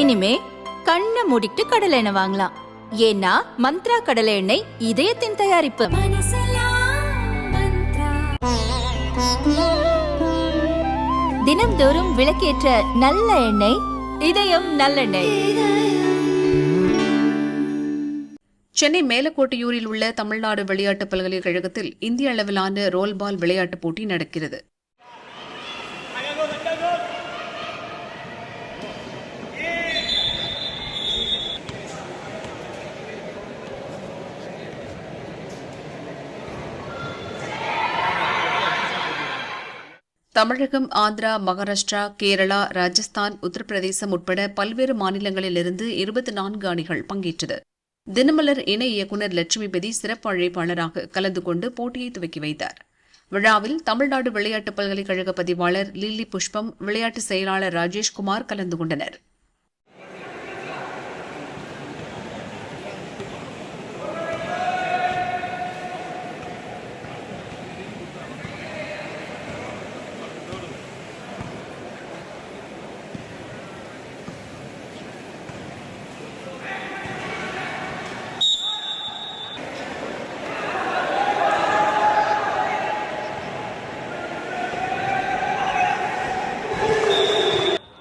இனிமே கண்ணை மூடிட்டு கடலை எண்ணெய் வாங்கலாம். ஏன்னா மந்த்ரா கடலை எண்ணெய் இதயத்தின் தயாரிப்பு. தினம்தோறும் விளக்கேற்ற நல்ல எண்ணெய் இதயம் நல்லெண்ணெய். சென்னை மேலக்கோட்டையூரில் உள்ள தமிழ்நாடு விளையாட்டு பல்கலைக்கழகத்தில் இந்திய அளவிலான ரோல்பால் விளையாட்டுப் போட்டி நடக்கிறது. தமிழகம் ஆந்திரா மகாராஷ்டிரா கேரளா ராஜஸ்தான் உத்தரப்பிரதேசம் உட்பட பல்வேறு மாநிலங்களிலிருந்து இருபத்தி நான்கு அணிகள் பங்கேற்றது. தினமலர் இணை இயக்குநர் லட்சுமிபதி சிறப்பு அழைப்பாளராக கலந்து கொண்டு போட்டியை துவக்கி வைத்தார். விழாவில் தமிழ்நாடு விளையாட்டு பல்கலைக்கழக பதிவாளர் லில்லி புஷ்பம் விளையாட்டு செயலாளர் ராஜேஷ்குமார் கலந்து கொண்டனர்.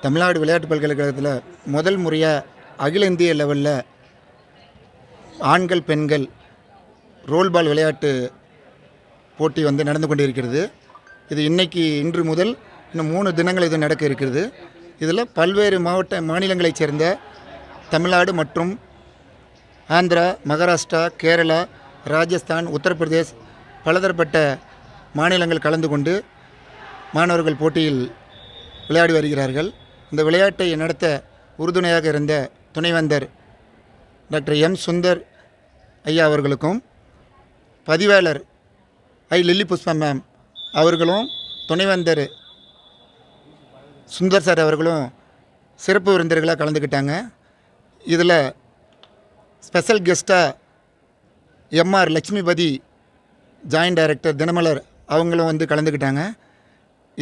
தமிழ்நாடு விளையாட்டு பல்கலைக்கழகத்தில் முதல் முறையாக அகில இந்திய லெவலில் ஆண்கள் பெண்கள் ரோல்பால் விளையாட்டு போட்டி வந்து நடந்து கொண்டிருக்கிறது. இது இன்றைக்கி இன்று முதல் இன்னும் மூணு தினங்கள் இது நடக்க இருக்கிறது. இதில் பல்வேறு மாவட்ட மாநிலங்களைச் சேர்ந்த தமிழ்நாடு மற்றும் ஆந்திரா மகாராஷ்டிரா கேரளா ராஜஸ்தான் உத்தரப்பிரதேஷ் பலதரப்பட்ட மாநிலங்கள் கலந்து கொண்டு மாணவர்கள் போட்டியில் விளையாடி வருகிறார்கள். இந்த விளையாட்டை நடத்த உறுதுணையாக இருந்த துணைவேந்தர் டாக்டர் எம் சுந்தர் ஐயா அவர்களுக்கும் பதிவாளர் ஐ லில்லி புஷ்பா மேம் அவர்களும் துணைவேந்தர் சுந்தர் சார் அவர்களும் சிறப்பு விருந்தர்களாக கலந்துக்கிட்டாங்க. இதில் ஸ்பெஷல் கெஸ்ட்டாக MR Lakshmipathi joint director Dinamalar அவங்களும் வந்து கலந்துக்கிட்டாங்க.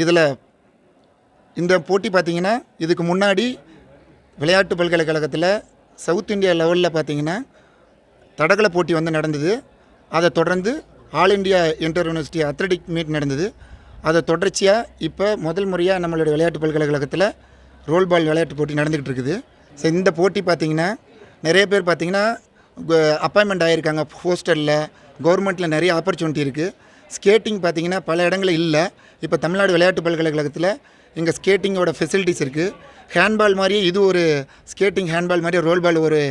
இதில் இந்த போட்டி பார்த்திங்கன்னா இதுக்கு முன்னாடி விளையாட்டு பல்கலைக்கழகத்தில் சவுத் இந்தியா லெவலில் பார்த்திங்கன்னா தடகள போட்டி வந்து நடந்தது. அதை தொடர்ந்து all India inter university athletic meet நடந்தது. அதை தொடர்ச்சியாக இப்போ முதல் முறையாக நம்மளுடைய விளையாட்டு பல்கலைக்கழகத்தில் ரோல் பால் விளையாட்டு போட்டி நடந்துக்கிட்டு இருக்குது. ஸோ இந்த போட்டி பார்த்திங்கன்னா நிறைய பேர் பார்த்திங்கன்னா அப்பாயின்மெண்ட் ஆகியிருக்காங்க ஹோஸ்டலில் கவர்மெண்ட்டில் நிறைய ஆப்பர்ச்சுனிட்டி இருக்குது ஸ்கேட்டிங் பார்த்திங்கன்னா பல இடங்களில் இல்லை. இப்போ தமிழ்நாடு விளையாட்டு பல்கலைக்கழகத்தில் இங்கே ஸ்கேட்டிங்கோட ஃபெசிலிட்டிஸ் இருக்குது ஹேண்ட்பால் மாதிரியே இது ஒரு ஸ்கேட்டிங் ஹேண்ட்பால் மாதிரியே ரோல் பால் ஒரு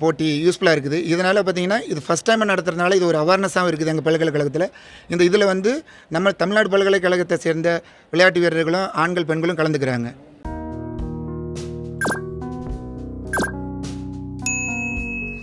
போட்டி யூஸ்ஃபுல்லாக இருக்குது. இதனால் பார்த்திங்கன்னா இது ஃபஸ்ட் டைம் நடத்துறதுனால இது ஒரு அவேர்னஸாகவும் இருக்குது எங்கள் பல்கலைக்கழகத்தில். இந்த இதில் வந்து நம்ம தமிழ்நாடு பல்கலைக்கழகத்தை சேர்ந்த விளையாட்டு வீரர்களும் ஆண்கள் பெண்களும் கலந்துக்கிறாங்க.